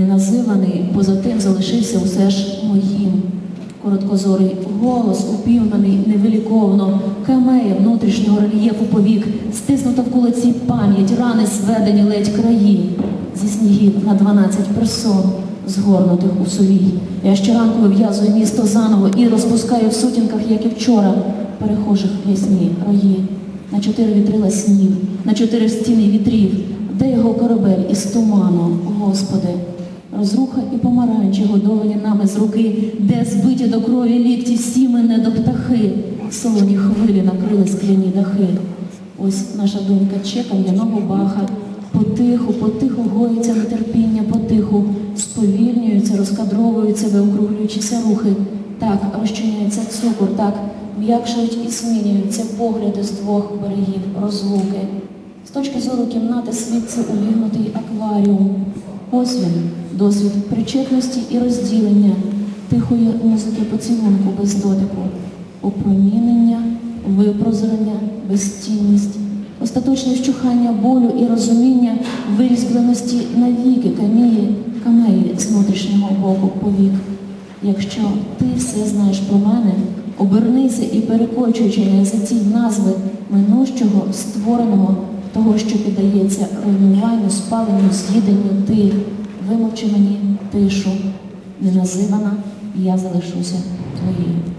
Неназиваний, поза тим залишився усе ж моїм. Короткозорий голос, упівнений невиліковно, камея внутрішнього рельєфу повік, стиснута в кулаці пам'ять, рани зведені ледь краї, зі снігів на 12 персон, згорнутих у совій. Я щоранку вив'язую місто заново і розпускаю в сутінках, як і вчора, перехожих ясні рої. На чотири вітрила снів, на чотири стіни вітрів, де його корабель із туману, Господи. Розруха і помаранчі годовані нами з руки, де збиті до крові лікті всі мене до птахи, солоні хвилі накрили скляні дахи. Ось наша донька чека м'яного баха, потиху, потиху гоїться нетерпіння, потиху, сповільнюються, розкадровуються, виокруглюючися рухи. Так розчиняється цукор, так м'якшають і змінюються погляди з двох берегів розлуки. З точки зору кімнати світ це увігнутий акваріум. Ось він, досвід причетності і розділення, тихої музики поцілунку без дотику, опромінення, випрозрення, безцінність, остаточне вщухання болю і розуміння вирізбленості навіки камії, камеї з внутрішнього боку повік. Якщо ти все знаєш про мене, обернися і перекочуючи на язиці назви минущого, створеного, того, що піддається руйнуванню, спаленню, з'їденню, ти вимовчи мені тишу, неназивана, я залишуся твоєю.